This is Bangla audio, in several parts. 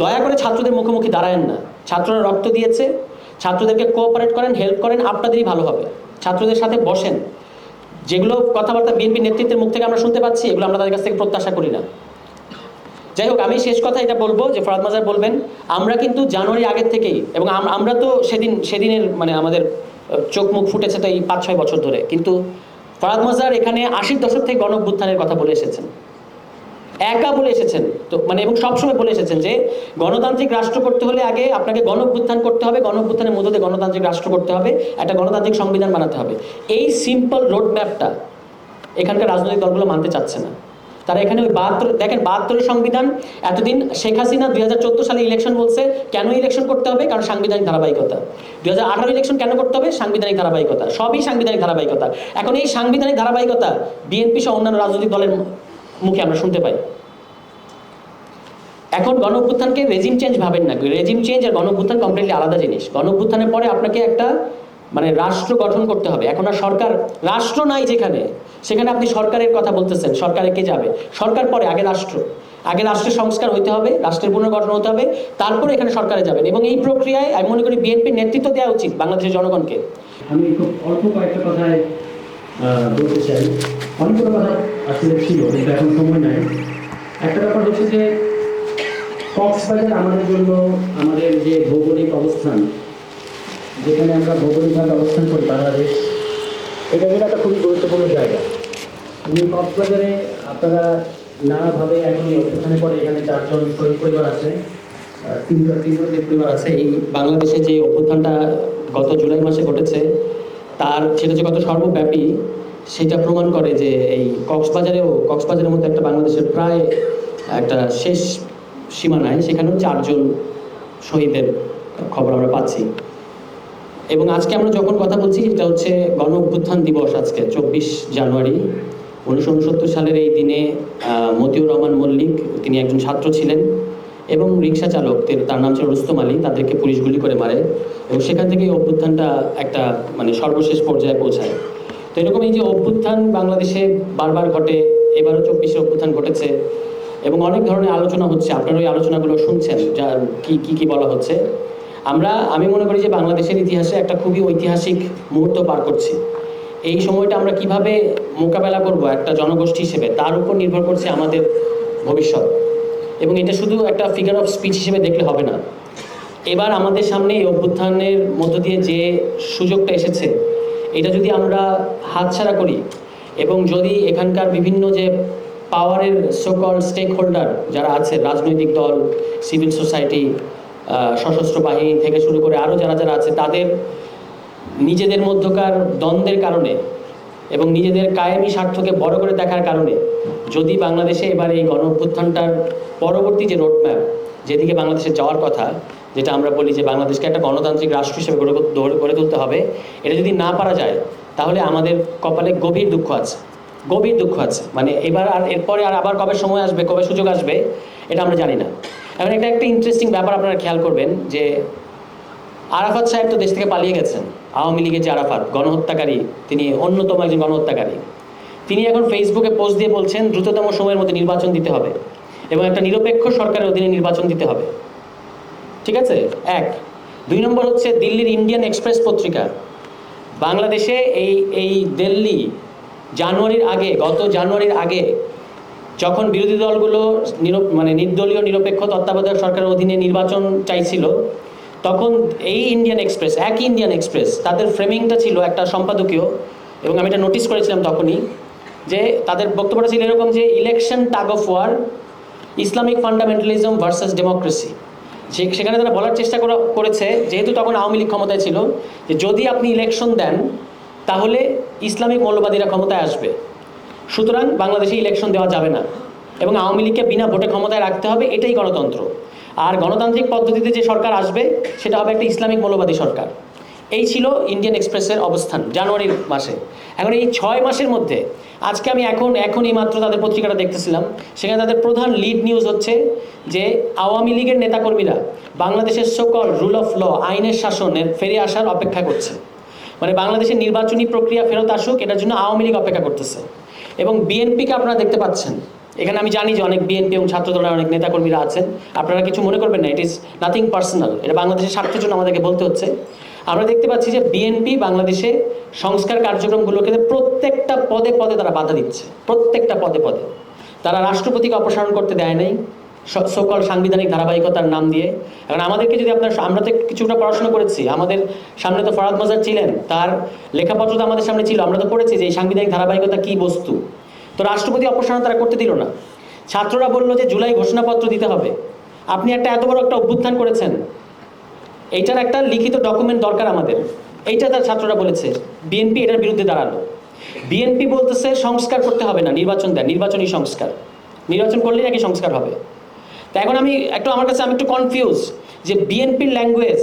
দয়া করে ছাত্রদের মুখোমুখি দাঁড়ায়েন না। ছাত্ররা রক্ত দিয়েছে, ছাত্রদেরকে কোঅপারেট করেন হেল্প করেন, আপনাদেরই ভালো হবে। ছাত্রদের সাথে বসেন। যেগুলো কথাবার্তা বিএনপি নেতৃত্বের মুখ থেকে আমরা শুনতে পাচ্ছি, এগুলো আমরা তাদের কাছ থেকে প্রত্যাশা করি না। যাই হোক, আমি শেষ কথা এটা বলব যে ফরাদ মাজার বলবেন, আমরা কিন্তু জানুয়ারি আগের থেকেই, এবং আমরা তো সেদিন, সেদিনের মানে আমাদের চোখ মুখ ফুটেছে তো এই পাঁচ ছয় বছর ধরে। কিন্তু ফরাদ মাজার এখানে আশির দশক থেকে গণ কথা বলে এসেছেন। একা বলে এসেছেন। তো মানে এবং সবসময় বলে এসেছেন যে, গণতান্ত্রিক রাষ্ট্র করতে হলে আগে আপনাকে গণ অভ্যুত্থান করতে হবে গণ অভ্যুত্থানের মধ্যে গণতান্ত্রিক রাষ্ট্র করতে হবে, একটা গণতান্ত্রিক সংবিধান বানাতে হবে। এই সিম্পল রোড ম্যাপটা এখানকার রাজনৈতিক দলগুলো মানতে চাচ্ছে না। তারা এখানে ওই বাহাত্তর, দেখেন বাহাত্তরের সংবিধান, এতদিন শেখ হাসিনা দুই হাজার চোদ্দ সালে ইলেকশন বলছে, কেন ইলেকশন করতে হবে? কারণ সাংবিধানিক ধারাবাহিকতা। দুই হাজার আঠারো ইলেকশন কেন করতে হবে? সাংবিধানিক ধারাবাহিকতা। সবই সাংবিধানিক ধারাবাহিকতা। এখন এই সাংবিধানিক ধারাবাহিকতা, বিএনপি সহ অন্যান্য রাজনৈতিক দলের মুখে আমরা শুনতে পাই। এখন গণ অভ্যুত্থানকে রেজিম চেঞ্জ ভাবেন না। রেজিম চেঞ্জ আর গণ অভ্যুত্থান কমপ্লিটলি আলাদা জিনিস। গণ অভ্যুত্থানের পরে আপনাকে একটা মানে রাষ্ট্র গঠন করতে হবে। এখন আর সরকার, রাষ্ট্র নাই যেখানে। সেখানে আপনি সরকারের কথা বলতেছেন, সরকারে কে যাবে? সরকার পরে, আগে রাষ্ট্র। আগে রাষ্ট্রের সংস্কার হইতে হবে, রাষ্ট্রের পুনর্গঠন হতে হবে, তারপরে এখানে সরকারে যাবেন। এবং এই প্রক্রিয়ায়, আমি মনে করি বিএনপির নেতৃত্ব দেওয়া উচিত বাংলাদেশের জনগণকে। আমি অল্প কয়েকটা কথায় বলতে চাই অনেকগুলো কথা আসলে ছিল, কিন্তু এখন সময় নাই। একটা ব্যাপার হচ্ছে যে, কক্সবাজার আমাদের জন্য আমাদের যে ভৌগোলিক অবস্থান, যেখানে আমরা ভৌগোলিকভাবে অবস্থান করি, বাংলাদেশ, এটা কিন্তু একটা খুবই গুরুত্বপূর্ণ জায়গা। তুমি কক্সবাজারে আপনারা নানাভাবে এখন অভ্যুত্থানের পরে এখানে চারজন শহীদ পরিবার আছে তিনজন তিনজন পরিবার আছে। এই বাংলাদেশে যে অভ্যুত্থানটা গত জুলাই মাসে ঘটেছে তার সেটা যে কত সর্বব্যাপী, সেটা প্রমাণ করে যে এই কক্সবাজারেও, কক্সবাজারের মধ্যে একটা বাংলাদেশের প্রায় একটা শেষ সীমানায় সেখানেও চারজন শহীদের খবর আমরা পাচ্ছি। এবং আজকে আমরা যখন কথা বলছি এটা হচ্ছে গণ অভ্যুত্থান দিবস আজকে, চব্বিশ জানুয়ারি। উনিশশো উনসত্তর সালের এই দিনে মতিউর রহমান মল্লিক, তিনি একজন ছাত্র ছিলেন। এবং রিক্সা চালক তে- তার নাম ছিল রুস্তম আলী, তাদেরকে পুলিশ গুলি করে মারে এবং সেখান থেকে এই অভ্যুত্থানটা একটা মানে সর্বশেষ পর্যায়ে পৌঁছায়। তো এরকম এই যে অভ্যুত্থান বাংলাদেশে বারবার ঘটে, এবারও চব্বিশে অভ্যুত্থান ঘটেছে এবং অনেক ধরনের আলোচনা হচ্ছে। আপনারা ওই আলোচনাগুলো শুনছেন, যা কি কি কি বলা হচ্ছে। আমরা, আমি মনে করি যে বাংলাদেশের ইতিহাসে একটা খুবই ঐতিহাসিক মুহূর্ত পার করছি। এই সময়টা আমরা কীভাবে মোকাবেলা করব একটা জনগোষ্ঠী হিসেবে, তার উপর নির্ভর করছে আমাদের ভবিষ্যৎ। এবং এটা শুধু একটা ফিগার অফ স্পিচ হিসেবে দেখলে হবে না। এবার আমাদের সামনে এই অভ্যুত্থানের মধ্য দিয়ে যে সুযোগটা এসেছে, এটা যদি আমরা হাতছাড়া করি এবং যদি এখানকার বিভিন্ন যে পাওয়ারের সকল স্টেক হোল্ডার যারা আছে, রাজনৈতিক দল সিভিল সোসাইটি সশস্ত্র বাহিনী থেকে শুরু করে আরও যারা যারা আছে, তাদের নিজেদের মধ্যকার দ্বন্দ্বের কারণে এবং নিজেদের কায়েমি স্বার্থকে বড় করে দেখার কারণে, যদি বাংলাদেশে এবার এই গণ অভ্যুত্থানটার পরবর্তী যে রোডম্যাপ যেদিকে বাংলাদেশে যাওয়ার কথা, যেটা আমরা বলি যে বাংলাদেশকে একটা গণতান্ত্রিক রাষ্ট্র হিসেবে গড়ে গড়ে- গড়ে তুলতে হবে, এটা যদি না পারা যায়, তাহলে আমাদের কপালে গভীর দুঃখ আছে। গভীর দুঃখ আছে। মানে এবার আর, এরপরে আর আবার কবে সময় আসবে, কবে সুযোগ আসবে, এটা আমরা জানি না। এখন এটা একটা ইন্টারেস্টিং ব্যাপার আপনারা খেয়াল করবেন যে আরাফাত সাহেব তো দেশ থেকে পালিয়ে গেছেন। আওয়ামী লীগের যে আরাফাত, গণহত্যাকারী, তিনি অন্যতম একজন গণহত্যাকারী। তিনি এখন ফেসবুকে পোস্ট দিয়ে বলছেন, দ্রুততম সময়ের মধ্যে নির্বাচন দিতে হবে এবং একটা নিরপেক্ষ সরকারের অধীনে নির্বাচন দিতে হবে। ঠিক আছে? এক। দুই নম্বর হচ্ছে দিল্লির ইন্ডিয়ান এক্সপ্রেস পত্রিকা। বাংলাদেশে এই এই দিল্লি জানুয়ারির আগে, গত জানুয়ারির আগে যখন বিরোধী দলগুলো মানে নির্দলীয় নিরপেক্ষ তত্ত্বাবধায়ক সরকারের অধীনে নির্বাচন চাইছিল তখন এই ইন্ডিয়ান এক্সপ্রেস একই ইন্ডিয়ান এক্সপ্রেস তাদের ফ্রেমিংটা ছিল একটা সম্পাদকীয়, এবং আমি এটা নোটিস করেছিলাম তখনই যে তাদের বক্তব্যটা ছিল এরকম যে election tug of war Islamic fundamentalism versus democracy যে সেখানে তারা বলার চেষ্টা করা- করেছে, যেহেতু তখন আওয়ামী লীগ ক্ষমতায় ছিল, যে যদি আপনি ইলেকশন দেন, তাহলে ইসলামিক মৌলবাদীরা ক্ষমতায় আসবে। সুতরাং বাংলাদেশে ইলেকশন দেওয়া যাবে না। এবং আওয়ামী লীগকে বিনা ভোটে ক্ষমতায় রাখতে হবে, এটাই গণতন্ত্র। আর গণতান্ত্রিক পদ্ধতিতে যে সরকার আসবে, সেটা হবে একটা ইসলামিক মৌলবাদী সরকার। এই ছিল ইন্ডিয়ান এক্সপ্রেসের অবস্থান জানুয়ারির মাসে। এখন এই ছয় মাসের মধ্যে, আজকে আমি এখন এখনই মাত্র তাদের পত্রিকাটা দেখতেছিলাম। সেখানে তাদের প্রধান লিড নিউজ হচ্ছে যে আওয়ামী লীগের নেতাকর্মীরা বাংলাদেশের সকল রুল অফ ল আইনের শাসনের ফিরে আসার অপেক্ষা করছে। মানে বাংলাদেশের নির্বাচনী প্রক্রিয়া ফেরত আসুক, এটার জন্য আওয়ামী লীগ অপেক্ষা করতেছে। এবং বিএনপিকে আপনারা দেখতে পাচ্ছেন। এখানে আমি জানি যে অনেক বিএনপি এবং ছাত্র দলের অনেক নেতাকর্মীরা আছেন। আপনারা কিছু মনে করবেন না ইট ইজ নাথিং পার্সোনাল এটা বাংলাদেশের স্বার্থের জন্য আমাদেরকে বলতে হচ্ছে। আমরা দেখতে পাচ্ছি যে বিএনপি বাংলাদেশে সংস্কার কার্যক্রমগুলোকে প্রত্যেকটা পদে পদে তারা বাধা দিচ্ছে। প্রত্যেকটা পদে পদে। তারা রাষ্ট্রপতিকে অপসারণ করতে দেয় নাই সকল সাংবিধানিক ধারাবাহিকতার নাম দিয়ে। এখন আমাদেরকে যদি আপনার, আমরা তো কিছুটা পড়াশোনা করেছি, আমাদের সামনে তো ফরাদ মাজার ছিলেন, তার লেখাপত্র তো আমাদের সামনে ছিল, আমরা তো পড়েছি যে এই সাংবিধানিক ধারাবাহিকতা কী বস্তু? তো রাষ্ট্রপতি অপসারণ তারা করতে দিল না। ছাত্ররা বলল যে জুলাই ঘোষণাপত্র দিতে হবে। আপনি একটা এত বড় একটা অভ্যুত্থান করেছেন। এইটার একটা লিখিত ডকুমেন্ট দরকার আমাদের। এইটা তার ছাত্ররা বলেছে। বিএনপি এটার বিরুদ্ধে দাঁড়াল। বিএনপি বলতেছে সংস্কার করতে হবে না, নির্বাচন দেন, নির্বাচনী সংস্কার। নির্বাচন করলেই নাকি সংস্কার হবে। তা এখন আমি একটু আমার কাছে আমি একটু কনফিউজ যে বিএনপির ল্যাঙ্গুয়েজ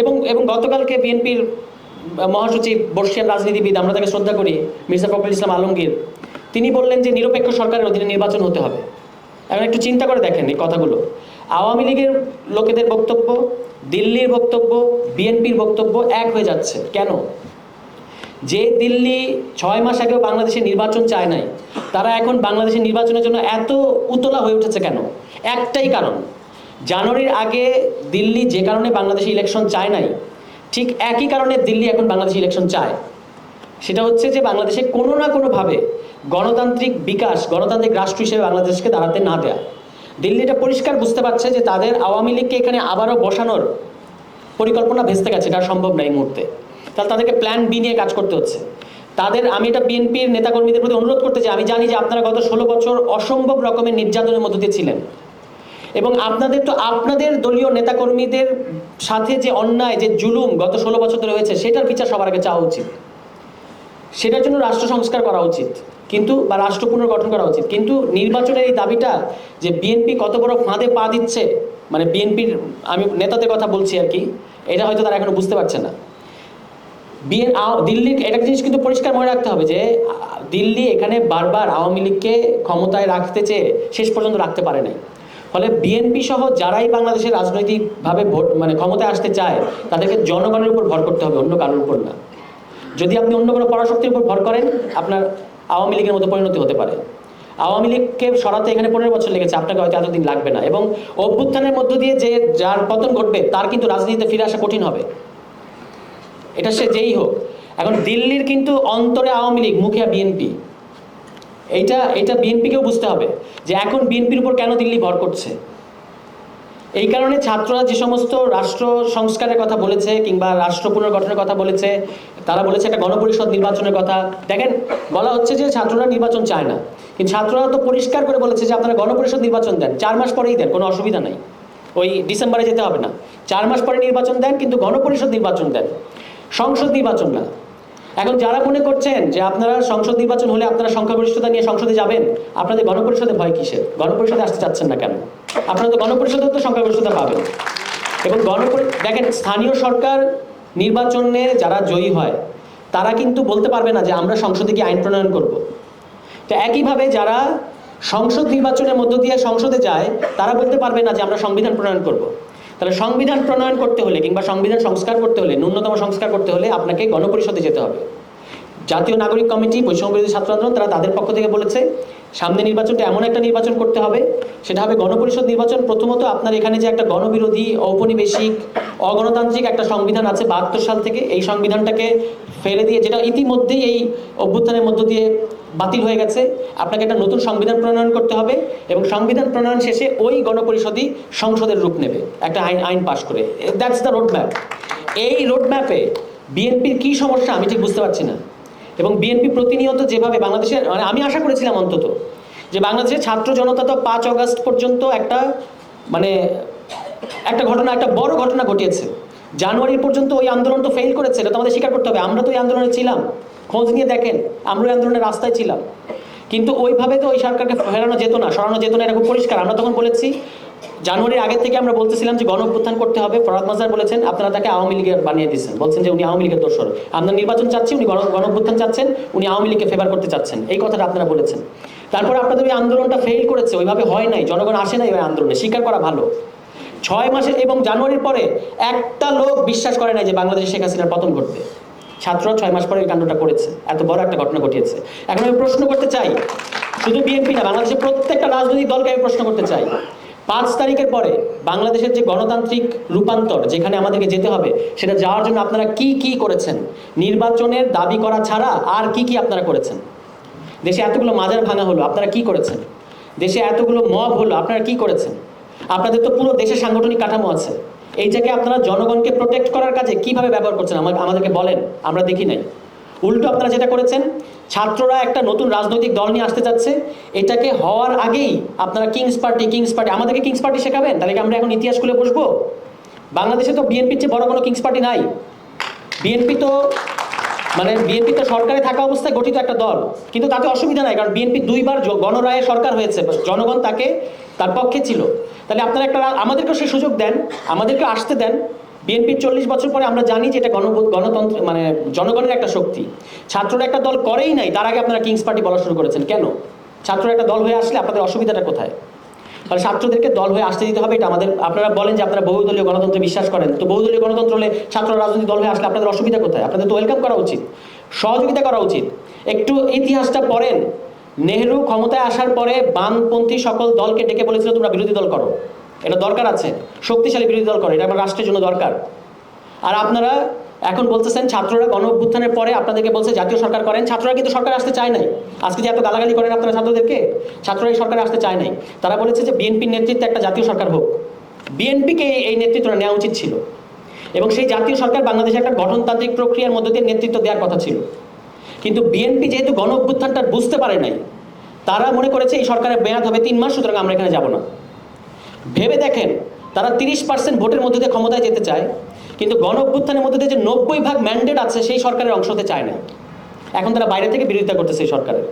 এবং এবং গতকালকে বিএনপির মহাসচিব, বর্ষিয়ান রাজনীতিবিদ, আমরা তাকে শ্রদ্ধা করি, মির্জা ফখরুল ইসলাম আলমগীর তিনি বললেন যে নিরপেক্ষ সরকারের অধীনে নির্বাচন হতে হবে। এখন একটু চিন্তা করে দেখেন এই কথাগুলো। আওয়ামী লীগের লোকেদের বক্তব্য, দিল্লির বক্তব্য, বিএনপির বক্তব্য এক হয়ে যাচ্ছে। কেন? যে দিল্লি ছয় মাস আগেও বাংলাদেশে নির্বাচন চায় নাই, তারা এখন বাংলাদেশের নির্বাচনের জন্য এত উতলা হয়ে উঠেছে কেন? একটাই কারণ, জানুয়ারির আগে দিল্লি যে কারণে বাংলাদেশে ইলেকশন চায় নাই, ঠিক একই কারণে দিল্লি এখন বাংলাদেশে ইলেকশন চায়। সেটা হচ্ছে যে বাংলাদেশে কোনো না কোনোভাবে গণতান্ত্রিক বিকাশ, গণতান্ত্রিক রাষ্ট্র হিসেবে বাংলাদেশকে দাঁড়াতে না দেয়া। দিল্লি এটা পরিষ্কার বুঝতে পারছে যে তাদের আওয়ামী লীগকে এখানে আবারও বসানোর পরিকল্পনা ভেস্তে গেছে, এটা সম্ভব না এই মুহূর্তে। তাহলে তাদেরকে প্ল্যান বি নিয়ে কাজ করতে হচ্ছে। তাদের, আমি এটা বিএনপির নেতাকর্মীদের প্রতি অনুরোধ করতে চাই, আমি জানি যে আপনারা গত ষোলো বছর অসম্ভব রকমের নির্যাতনের মধ্য দিয়ে ছিলেন। এবং আপনাদের তো, আপনাদের দলীয় নেতাকর্মীদের সাথে যে অন্যায়, যে জুলুম গত ষোলো বছর ধরে হয়েছে, সেটার বিচার সবার আগে চাওয়া উচিত। সেটার জন্য রাষ্ট্র সংস্কার করা উচিত। কিন্তু, বা রাষ্ট্র পুনর্গঠন করা উচিত। কিন্তু নির্বাচনের এই দাবিটা যে বিএনপি কত বড় ফাঁদে পা দিচ্ছে মানে বিএনপির আমি নেতাদের কথা বলছি আর কি, এটা হয়তো তারা এখনও বুঝতে পারছে না। বিএন দিল্লি একটা জিনিস কিন্তু পরিষ্কার মনে রাখতে হবে যে, দিল্লি এখানে বারবার আওয়ামী লীগকে ক্ষমতায় রাখতে চেয়ে শেষ পর্যন্ত রাখতে পারে নাই। ফলে বিএনপি সহ যারাই বাংলাদেশের রাজনৈতিকভাবে ভোট মানে ক্ষমতায় আসতে চায়, তাদেরকে জনগণের উপর ভর করতে হবে, অন্য কারোর উপর না। যদি আপনি অন্য কোনো পরাশক্তির উপর ভর করেন, আপনার আওয়ামী লীগের মতো পরিণতি হতে পারে। আওয়ামী লীগকে সরাতে এখানে পনেরো বছর লেগেছে, আপনাকে হয়তো এতদিন লাগবে না। এবং অভ্যুত্থানের মধ্য দিয়ে যে যার পতন ঘটবে, তার কিন্তু রাজনীতিতে ফিরে আসা কঠিন হবে। এটা সে যেই হোক। এখন দিল্লির কিন্তু অন্তরে আওয়ামী লীগ মুখে বিএনপি। এইটা এটা বিএনপিকেও বুঝতে হবে যে এখন বিএনপির উপর কেন দিল্লি ভর করছে। এই কারণে ছাত্ররা যে সমস্ত রাষ্ট্র সংস্কারের কথা বলেছে কিংবা রাষ্ট্র পুনর্গঠনের কথা বলেছে, তারা বলেছে একটা গণপরিষদ নির্বাচনের কথা। দেখেন, বলা হচ্ছে যে ছাত্ররা নির্বাচন চায় না। কিন্তু ছাত্ররা তো পরিষ্কার করে বলেছে যে আপনারা গণপরিষদ নির্বাচন দেন। চার মাস পরেই দেন, কোনো অসুবিধা নাই। ওই ডিসেম্বরে যেতে হবে না। চার মাস পরে নির্বাচন দেন, কিন্তু গণপরিষদ নির্বাচন দেন। সংসদ নির্বাচন না। এখন যারা মনে করছেন যে আপনারা সংসদ নির্বাচন হলে আপনারা সংখ্যাগরিষ্ঠতা নিয়ে সংসদে যাবেন, আপনাদের গণপরিষদে ভয় কিসের? গণপরিষদে আসতে চাচ্ছেন না কেন? আপনারা তো গণপরিষদে তো সংখ্যাগরিষ্ঠতা পাবেন। এবং গণপরি, দেখেন, স্থানীয় সরকার নির্বাচনে যারা জয়ী হয়, তারা কিন্তু বলতে পারবে না যে আমরা সংসদে গিয়ে আইন প্রণয়ন করব। তো একইভাবে যারা সংসদ নির্বাচনের মধ্য দিয়ে সংসদে যায়, তারা বলতে পারবে না যে আমরা সংবিধান প্রণয়ন করব। তাহলে সংবিধান প্রণয়ন করতে হলে কিংবা সংবিধান সংস্কার করতে হলে, ন্যূনতম সংস্কার করতে হলে আপনাকে গণপরিষদে যেতে হবে। জাতীয় নাগরিক কমিটি বিরোধী ছাত্র আন্দোলন, তারা তাদের পক্ষ থেকে বলেছে, সামনে নির্বাচনটা এমন একটা নির্বাচন করতে হবে, সেটা হবে গণপরিষদ নির্বাচন। প্রথমত আপনার এখানে যে একটা গণবিরোধী, ঔপনিবেশিক, অগণতান্ত্রিক একটা সংবিধান আছে বাহাত্তর সাল থেকে, এই সংবিধানটাকে ফেলে দিয়ে, যেটা ইতিমধ্যেই এই অভ্যুত্থানের মধ্য দিয়ে বাতিল হয়ে গেছে, আপনাকে একটা নতুন সংবিধান প্রণয়ন করতে হবে এবং সংবিধান প্রণয়ন শেষে ওই গণপরিষদই সংসদের রূপ নেবে, একটা আইন আইন পাশ করে। দ্যাটস দ্য রোড ম্যাপ এই রোড ম্যাপে বিএনপির কী সমস্যা আমি ঠিক বুঝতে পারছি না। এবং বিএনপি প্রতিনিয়ত যেভাবে বাংলাদেশের মানে আমি আশা করেছিলাম অন্তত, যে বাংলাদেশের ছাত্র জনতা তো পাঁচ অগস্ট পর্যন্ত একটা মানে একটা ঘটনা, একটা বড় ঘটনা ঘটিয়েছে। জানুয়ারি পর্যন্ত ওই আন্দোলন তো ফেল করেছে, এটা তো আমাদের স্বীকার করতে হবে। আমরা তো ওই আন্দোলনে ছিলাম। খোঁজ নিয়ে দেখেন, আমরা ওই আন্দোলনের রাস্তায় ছিলাম। কিন্তু ওইভাবে তো ওই সরকারকে ফেরানো যেত না, সরানো যেত না এরকম পরিষ্কার। আমরা তখন বলেছি জানুয়ারির আগে থেকে আমরা বলতেছিলাম যে গণ করতে হবে। ফরাদ মাজার বলেছেন, আপনারা তাকে আওয়ামী লীগের বানিয়ে দিচ্ছেন বলছেন যে, উনি আওয়ামী লীগের দোষর। আমরা নির্বাচন চাচ্ছি, উনি গণ চাচ্ছেন, উনি আওয়ামী লীগকে ফেভার করতে চাচ্ছেন। এই কথাটা আপনারা বলেছেন। তারপর আপনাদের ওই আন্দোলনটা ফেল করেছে, ওইভাবে হয় নাই, জনগণ আসে নাই ওই আন্দোলনে, স্বীকার করা ভালো। ছয় মাসে এবং জানুয়ারির পরে একটা লোক বিশ্বাস করে নাই যে বাংলাদেশে শেখ হাসিনার পতন ঘটবে। ছাত্ররা ছয় মাস পরে এই কাণ্ডটা করেছে, এত বড় একটা ঘটনা ঘটিয়েছে। এখন আমি প্রশ্ন করতে চাই, শুধু বিএনপি না, বাংলাদেশের প্রত্যেকটা রাজনৈতিক দলকে আমি প্রশ্ন করতে চাই পাঁচ তারিখের পরে বাংলাদেশের যে গণতান্ত্রিক রূপান্তর যেখানে আমাদেরকে যেতে হবে, সেটা যাওয়ার জন্য আপনারা কি কি করেছেন? নির্বাচনের দাবি করা ছাড়া আর কি কি আপনারা করেছেন? দেশে এতগুলো মাজার ভাঙা হলো, আপনারা কি করেছেন? দেশে এতগুলো মব হলো, আপনারা কি করেছেন? আপনাদের তো পুরো দেশের সাংগঠনিক কাঠামো আছে। এই জায়গায় আপনারা জনগণকে প্রোটেক্ট করার কাজে কীভাবে ব্যবহার করছেন? আমাদেরকে বলেন, আমরা দেখি নাই। উল্টো আপনারা যেটা করেছেন ছাত্ররা একটা নতুন রাজনৈতিক দল নিয়ে আসতে চাচ্ছে। এটাকে হওয়ার আগেই আপনারা কিংস পার্টি কিংস পার্টি আমাদেরকে কিংস পার্টি শেখাবেন। তাহলে আমরা এখন ইতিহাস খুলে বসবো? বাংলাদেশে তো বিএনপির চেয়ে বড় কোনো কিংস পার্টি নাই। বিএনপি তো মানে বিএনপি তো সরকারে থাকা অবস্থায় গঠিত একটা দল। কিন্তু তাতে অসুবিধা নাই, কারণ বিএনপি দুইবার গণরায়ে সরকার হয়েছে। জনগণ তাকে, তার পক্ষে ছিল। তাহলে আপনারা একটা আমাদেরকেও সে সুযোগ দেন আমাদেরকে আসতে দেন। বিএনপির চল্লিশ বছর পরে আমরা জানি যে এটা গণ গণতন্ত্র মানে জনগণের একটা শক্তি। ছাত্ররা একটা দল করেই নাই, তার আগে আপনারা কিংস পার্টি বলা শুরু করেছেন। কেন? ছাত্ররা একটা দল হয়ে আসলে আপনাদের অসুবিধাটা কোথায়? তাহলে ছাত্রদেরকে দল হয়ে আসতে দিতে হবে, এটা আমাদের আপনারা বলেন যে আপনারা বহুদলীয় গণতন্ত্রে বিশ্বাস করেন। তো বহুদলীয় গণতন্ত্র হলে ছাত্র রাজনৈতিক দল হয়ে আসলে আপনাদের অসুবিধা কোথায়? আপনাদের তো ওয়েলকাম করা উচিত। সহযোগিতা করা উচিত। একটু ইতিহাসটা পড়েন। নেহরু ক্ষমতায় আসার পরে বামপন্থী সকল দলকে ডেকে বলেছিল, তোমরা বিরোধী দল করো। এটা দরকার আছে। শক্তিশালী বিরোধী দল করো, এটা আমার রাষ্ট্রের জন্য দরকার। আর আপনারা এখন বলতেছেন ছাত্ররা গণ অভ্যুত্থানের পরে আপনাদেরকে বলছে জাতীয় সরকার করেন। ছাত্ররা কিন্তু সরকার আসতে চায় নাই। আজকে যে এত গালাগালি করেন আপনারা ছাত্রদেরকে, ছাত্ররা এই সরকারে আসতে চায় নাই। তারা বলেছে যে বিএনপির নেতৃত্বে একটা জাতীয় সরকার হোক। বিএনপিকে এই নেতৃত্বটা নেওয়া উচিত ছিল। এবং সেই জাতীয় সরকার বাংলাদেশে একটা গঠনতান্ত্রিক প্রক্রিয়ার মধ্যে দিয়ে নেতৃত্ব দেওয়ার কথা ছিল। কিন্তু বিএনপি যেহেতু গণ অভ্যুত্থানটা বুঝতে পারে নাই, তারা মনে করেছে এই সরকারের মেয়াদ হবে তিন মাস, সুতরাং আমরা এখানে যাব না। ভেবে দেখেন, তারা তিরিশ পার্সেন্ট ভোটের মধ্যে দিয়ে ক্ষমতায় যেতে চায়, কিন্তু গণ অভ্যুত্থানের মধ্যে দিয়ে যে নব্বই ভাগ ম্যান্ডেট আছে, সেই সরকারের অংশ হতে চায় না। এখন তারা বাইরে থেকে বিরোধিতা করতেছে এই সরকারের।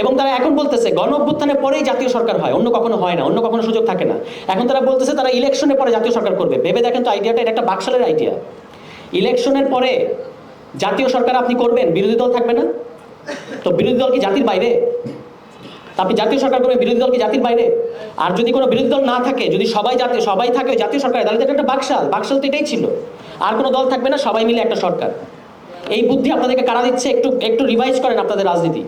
এবং তারা এখন বলতেছে গণ অভ্যুত্থানের পরেই জাতীয় সরকার হয়, অন্য কখনো হয় না, অন্য কখনো সুযোগ থাকে না। এখন তারা বলতেছে, তারা ইলেকশনের পরে জাতীয় সরকার করবে। ভেবে দেখেন তো আইডিয়াটা এটা একটা বাকশালের আইডিয়া ইলেকশনের পরে জাতীয় সরকার আপনি করবেন, বিরোধী দল থাকবে না? তো বিরোধী দল কি জাতির বাইরে? আপনি জাতীয় সরকার করবেন, বিরোধী দল কি জাতির বাইরে? আর যদি কোনো বিরোধী দল না থাকে, যদি সবাই জাতি, সবাই থাকে জাতীয় সরকার, তাহলে একটা বাকশাল। বাকশাল তো এটাই ছিল। আর কোনো দল থাকবে না, সবাই মিলে একটা সরকার। এই বুদ্ধি আপনাদেরকে কারা দিচ্ছে? একটু একটু রিভাইজ করেন আপনাদের রাজনীতি।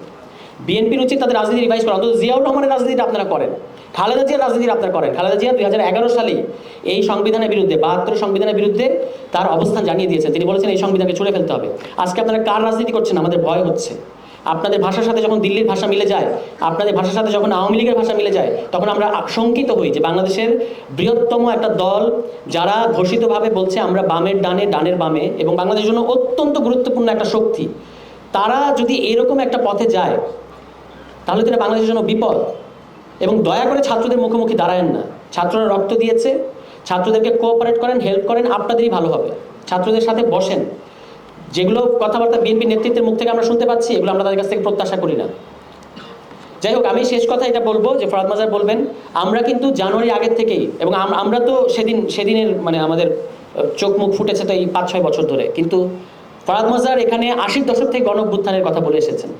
বিএনপির উচিত তাদের রাজনীতি রিভাইজ করা। অন্তত জিয়াউর রহমানের রাজনীতিটা আপনারা করেন। খালেদা জিয়ার রাজনীতি আপনারা করেন। খালেদা জিয়া দুই হাজার এগারো সালেই এই সংবিধানের বিরুদ্ধে, বাহাত্তর সংবিধানের বিরুদ্ধে তার অবস্থান জানিয়ে দিয়েছেন তিনি বলেছেন, এই সংবিধানকে ছুড়ে ফেলতে হবে। আজকে আপনারা কার রাজনীতি করছেন? আমাদের ভয় হচ্ছে। আপনাদের ভাষার সাথে যখন দিল্লির ভাষা মিলে যায়, আপনাদের ভাষার সাথে যখন আওয়ামী লীগের ভাষা মিলে যায়, তখন আমরা শঙ্কিত হই যে বাংলাদেশের বৃহত্তম একটা দল যারা ঘোষিতভাবে বলছে আমরা বামের ডানে, ডানের বামে এবং বাংলাদেশের জন্য অত্যন্ত গুরুত্বপূর্ণ একটা শক্তি। তারা যদি এরকম একটা পথে যায়, তাহলে তো এটা বাংলাদেশের জন্য বিপদ। এবং দয়া করে ছাত্রদের মুখোমুখি দাঁড়ায়েন না। ছাত্ররা রক্ত দিয়েছে, ছাত্রদেরকে কোঅপারেট করেন হেল্প করেন, আপনাদেরই ভালো হবে। ছাত্রদের সাথে বসেন। যেগুলো কথাবার্তা বিএনপি নেতৃত্বের মুখ থেকে আমরা শুনতে পাচ্ছি, এগুলো আমরা তাদের কাছ থেকে প্রত্যাশা করি না। যাই হোক, আমি শেষ কথা এটা বলব যে ফরাদ মাজার বলবেন, আমরা কিন্তু জানুয়ারি আগের থেকেই, এবং আমরা তো সেদিন, সেদিনের মানে আমাদের চোখ মুখ ফুটেছে তো এই পাঁচ ছয় বছর ধরে, কিন্তু ফরাদ মাজার এখানে আশির দশক থেকে গণ কথা বলে এসেছেন।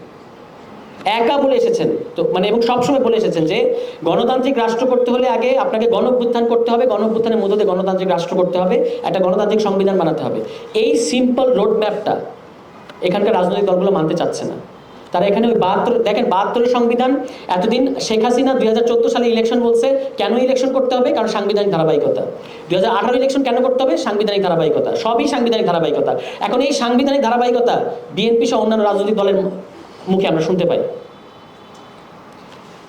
একা বলে এসেছেন। তো মানে এবং সবসময় বলে এসেছেন যে, গণতান্ত্রিক রাষ্ট্র করতে হলে আগে আপনাকে গণ অভ্যুত্থান করতে হবে গণ অভ্যুত্থানের মধ্যে দিয়ে গণতান্ত্রিক রাষ্ট্র করতে হবে, একটা গণতান্ত্রিক সংবিধান বানাতে হবে। এই সিম্পল রোড ম্যাপটা এখানকার রাজনৈতিক দলগুলো মানতে চাচ্ছে না। তারা এখানে ওই বাহাত্তর, দেখেন বাহাত্তরের সংবিধান, এতদিন শেখ হাসিনা দুই হাজার চোদ্দ সালে ইলেকশন বলছে, কেন ইলেকশন করতে হবে? কারণ সাংবিধানিক ধারাবাহিকতা। দুই হাজার আঠারো ইলেকশন কেন করতে হবে? সাংবিধানিক ধারাবাহিকতা। সবই সাংবিধানিক ধারাবাহিকতা। এখন এই সাংবিধানিক ধারাবাহিকতা, বিএনপি সহ অন্যান্য রাজনৈতিক দলের মুখে আমরা শুনতে পাই।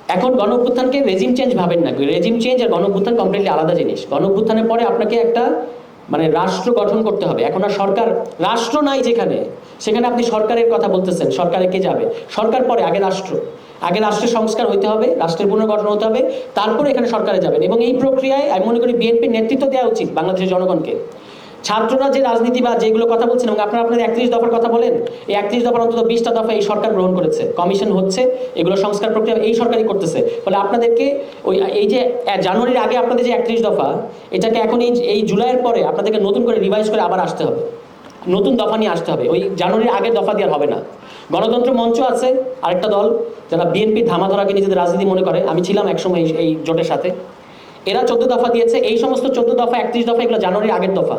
এখন গণ অভ্যুত্থানকে রেজিম চেঞ্জ ভাবেন না। রেজিম চেঞ্জ আর গণ অভ্যুত্থান কমপ্লিটলি আলাদা জিনিস। গণ অভ্যুত্থানের পরে আপনাকে একটা মানে রাষ্ট্র গঠন করতে হবে। এখন আর সরকার, রাষ্ট্র নাই যেখানে। সেখানে আপনি সরকারের কথা বলতেছেন, সরকারে কে যাবে? সরকার পরে, আগে রাষ্ট্র। আগে রাষ্ট্রের সংস্কার হইতে হবে, রাষ্ট্রের পুনর্গঠন হতে হবে, তারপরে এখানে সরকারে যাবেন। এবং এই প্রক্রিয়ায় আমি মনে করি বিএনপির নেতৃত্ব দেওয়া উচিত বাংলাদেশের জনগণকে। ছাত্ররা যে রাজনীতি বা যেগুলো কথা বলছেন, এবং আপনারা আপনাদের একত্রিশ দফার কথা বলেন, এই একত্রিশ দফার অন্তত বিশটা দফা এই সরকার গ্রহণ করেছে। কমিশন হচ্ছে, এগুলো সংস্কার প্রক্রিয়া এই সরকারই করতেছে। ফলে আপনাদেরকে ওই, এই যে জানুয়ারির আগে আপনাদের যে একত্রিশ দফা, এটাকে এখন এই এই জুলাইয়ের পরে আপনাদেরকে নতুন করে রিভাইজ করে আবার আসতে হবে। নতুন দফা নিয়ে আসতে হবে। ওই জানুয়ারির আগের দফা দেওয়ার হবে না। গণতন্ত্র মঞ্চ আছে, আরেকটা দল, যারা বিএনপি ধামাধরাকে নিজেদের রাজনীতি মনে করে। আমি ছিলাম একসময় এই- এই জোটের সাথে। এরা চোদ্দ দফা দিয়েছে। এই সমস্ত চোদ্দ দফা, একত্রিশ দফা, এগুলো জানুয়ারির আগের দফা।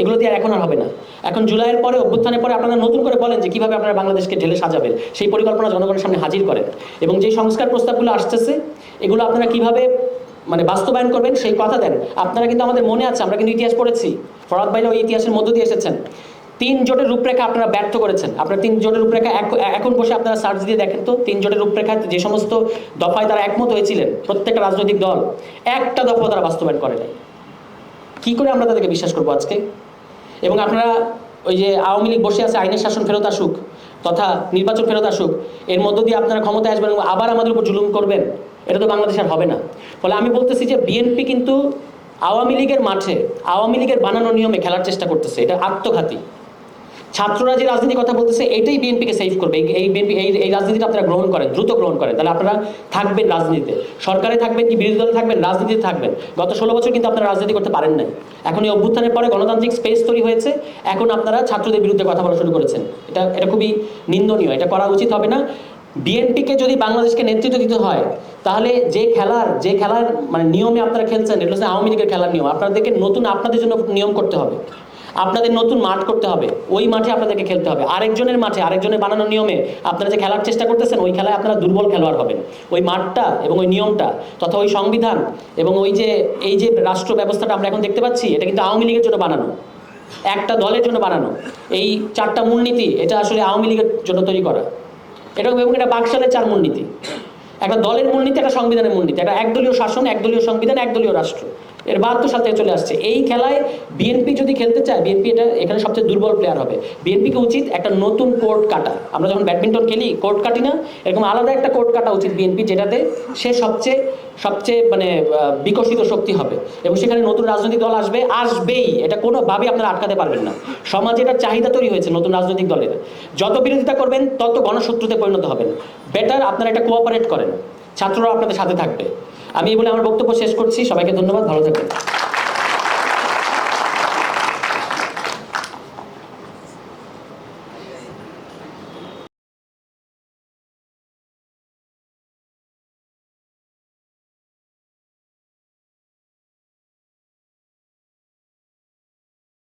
এগুলো দিয়ে এখন আর হবে না। এখন জুলাইয়ের পরে, অভ্যুত্থানের পরে আপনারা নতুন করে বলেন যে কীভাবে আপনারা বাংলাদেশকে ঢেলে সাজাবেন। সেই পরিকল্পনা জনগণের সামনে হাজির করেন। এবং যে সংস্কার প্রস্তাবগুলো আসতেছে, এগুলো আপনারা কীভাবে মানে বাস্তবায়ন করবেন সেই কথা দেন। আপনারা কিন্তু আমাদের মনে আছে, আমরা কিন্তু ইতিহাস পড়েছি। ফরাদ ভাইরা ওই ইতিহাসের মধ্য দিয়ে এসেছেন। তিন জোটের রূপরেখা আপনারা ব্যর্থ করেছেন। আপনারা তিন জোটের রূপরেখা এখন বসে আপনারা সার্চ দিয়ে দেখেন তো, তিন জোটের রূপরেখা যে সমস্ত দফায় তারা একমত হয়েছিলেন, প্রত্যেকটা রাজনৈতিক দল, একটা দফা তারা বাস্তবায়ন করে নাই। কি করে আমরা তাদেরকে বিশ্বাস করব আজকে? এবং আপনারা ওই যে আওয়ামী লীগ বসে আছে, আইনের শাসন ফেরত আসুক তথা নির্বাচন ফেরত আসুক, এর মধ্য দিয়ে আপনারা ক্ষমতায় আসবেন এবং আবার আমাদের উপর জুলুম করবেন, এটা তো বাংলাদেশ আর হবে না। ফলে আমি বলতেছি যে বিএনপি কিন্তু আওয়ামী লীগের মাঠে, আওয়ামী লীগের বানানো নিয়মে খেলার চেষ্টা করতেছে, এটা আত্মঘাতী। ছাত্ররা যে রাজনীতির কথা বলতেছে, এটাই বিএনপিকে সেভ করবে। এই- বিএনপি, এই এই রাজনীতিটা আপনারা গ্রহণ করেন, দ্রুত গ্রহণ করেন। তাহলে আপনারা থাকবেন রাজনীতিতে। সরকারে থাকবেন কি বিরোধী দলে থাকবেন? রাজনীতিতে থাকবেন। গত ষোলো বছর কিন্তু আপনারা রাজনীতি করতে পারেন নাই। এখন এই অভ্যুত্থানের পরে গণতান্ত্রিক স্পেস তৈরি হয়েছে। এখন আপনারা ছাত্রদের বিরুদ্ধে কথা বলা শুরু করেছেন। এটা এটা খুবই নিন্দনীয়। এটা করা উচিত হবে না। বিএনপিকে যদি বাংলাদেশকে নেতৃত্ব দিতে হয়, তাহলে যে খেলার যে খেলার মানে নিয়মে আপনারা খেলছেন, এটা হচ্ছে আওয়ামী লীগের খেলার নিয়ম। আপনাদেরকে নতুন, আপনাদের জন্য নিয়ম করতে হবে। আপনাদের নতুন মাঠ করতে হবে, ওই মাঠে আপনাদেরকে খেলতে হবে। আরেকজনের মাঠে, আরেকজনের বানানো নিয়মে আপনারা যে খেলার চেষ্টা করতেছেন, ওই খেলায় আপনারা দুর্বল খেলোয়াড় হবেন। ওই মাঠটা এবং ওই নিয়মটা তথা ওই সংবিধান এবং ওই যে, এই যে রাষ্ট্র ব্যবস্থাটা আমরা এখন দেখতে পাচ্ছি, এটা কিন্তু আওয়ামী লীগের জন্য বানানো। একটা দলের জন্য বানানো। এই চারটা মূলনীতি, এটা আসলে আওয়ামী লীগের জন্য তৈরি করা। এটা এবং এটা বাকশালের চার মূলনীতি। একটা দলের মূলনীতি, একটা সংবিধানের মূলনীতি। একটা একদলীয় শাসন, একদলীয় সংবিধান, একদলীয় রাষ্ট্র। এর বাহাত্তর সাল থেকে চলে আসছে। এই খেলায় বিএনপি যদি খেলতে চায় বিএনপি এটা এখানে সবচেয়ে দুর্বল প্লেয়ার হবে। বিএনপিকে উচিত একটা নতুন কোর্ট কাটা। আমরা যখন ব্যাডমিন্টন খেলি কোর্ট কাটি না, এরকম আলাদা একটা কোর্ট কাটা উচিত বিএনপি যেটাতে সে সবচেয়ে সবচেয়ে মানে বিকশিত শক্তি হবে। এবং সেখানে নতুন রাজনৈতিক দল আসবে, আসবেই। এটা কোনোভাবেই আপনারা আটকাতে পারবেন না। সমাজে এটার চাহিদা তৈরি হয়েছে নতুন রাজনৈতিক দলের। যত বিরোধিতা করবেন, তত গণশত্রুতে পরিণত হবেন। বেটার আপনারা এটা কোঅপারেট করেন। ছাত্ররা আপনাদের সাথে থাকবে। আমি বলে আমার বক্তব্য শেষ করছি। সবাইকে ধন্যবাদ ভালো থাকবেন।